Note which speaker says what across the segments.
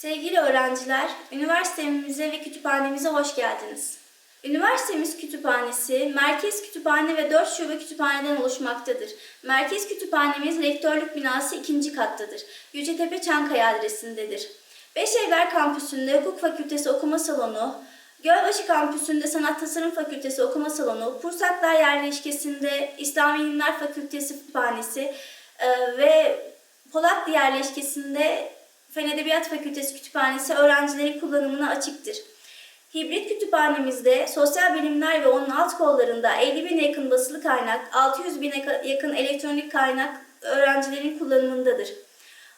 Speaker 1: Sevgili öğrenciler, üniversitemize ve kütüphanemize hoş geldiniz. Üniversitemiz kütüphanesi, merkez kütüphane ve 4 şube kütüphaneden oluşmaktadır. Merkez kütüphanemiz rektörlük binası 2. kattadır. Yücetepe Çankaya adresindedir. Beşevler kampüsünde hukuk fakültesi okuma salonu, Gölbaşı kampüsünde Sanat Tasarım Fakültesi okuma salonu, Pursaklar yerleşkesinde İslami İlimler Fakültesi kütüphanesi e, ve Polatlı yerleşkesinde Fen Edebiyat Fakültesi kütüphanesi öğrencilerin kullanımına açıktır. Hibrit kütüphanemizde sosyal bilimler ve onun alt kollarında 50 bine yakın basılı kaynak, 600 bine yakın elektronik kaynak öğrencilerin kullanımındadır.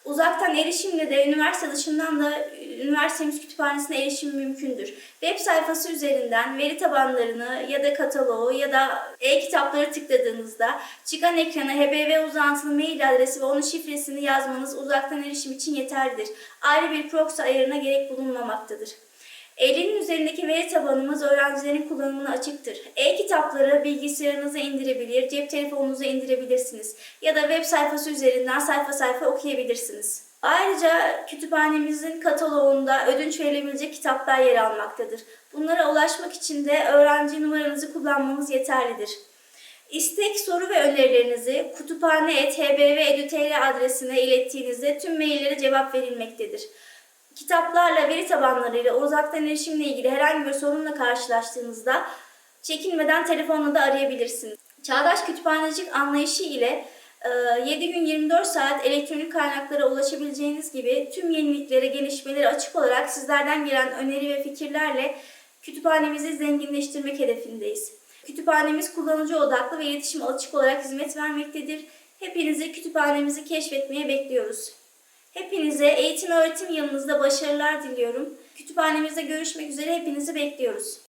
Speaker 1: Uzaktan erişimle de üniversite dışından da üniversitemiz kütüphanesine erişim mümkündür. Web sayfası üzerinden veri tabanlarını ya da kataloğu ya da e-kitapları tıkladığınızda çıkan ekrana HBV uzantılı mail adresi ve onun şifresini yazmanız uzaktan erişim için yeterlidir. Ayrı bir proxy ayarına gerek bulunmamaktadır. Elinin üzerindeki veri tabanımız öğrencilerin kullanımına açıktır. E-kitapları bilgisayarınıza indirebilir, cep telefonunuza indirebilirsiniz ya da web sayfası üzerinden sayfa sayfa okuyabilirsiniz. Ayrıca kütüphanemizin kataloğunda ödünç verilebilecek kitaplar yer almaktadır. Bunlara ulaşmak için de öğrenci numaranızı kullanmanız yeterlidir. İstek, soru ve önerilerinizi kütüphane.hbv.edu.tr adresine ilettiğinizde tüm maillere cevap verilmektedir. Kitaplarla, veri tabanlarıyla, uzaktan erişimle ilgili herhangi bir sorunla karşılaştığınızda çekinmeden telefonla da arayabilirsiniz. Çağdaş kütüphanecilik anlayışı ile e, 7 gün 24 saat elektronik kaynaklara ulaşabileceğiniz gibi tüm yeniliklere, gelişmelere açık olarak sizlerden gelen öneri ve fikirlerle kütüphanemizi zenginleştirmek hedefindeyiz. Kütüphanemiz kullanıcı odaklı ve iletişim açık olarak hizmet vermektedir. Hepinizi kütüphanemizi keşfetmeye bekliyoruz. Hepinize eğitim öğretim yılınızda başarılar diliyorum. Kütüphanemizde görüşmek üzere hepinizi bekliyoruz.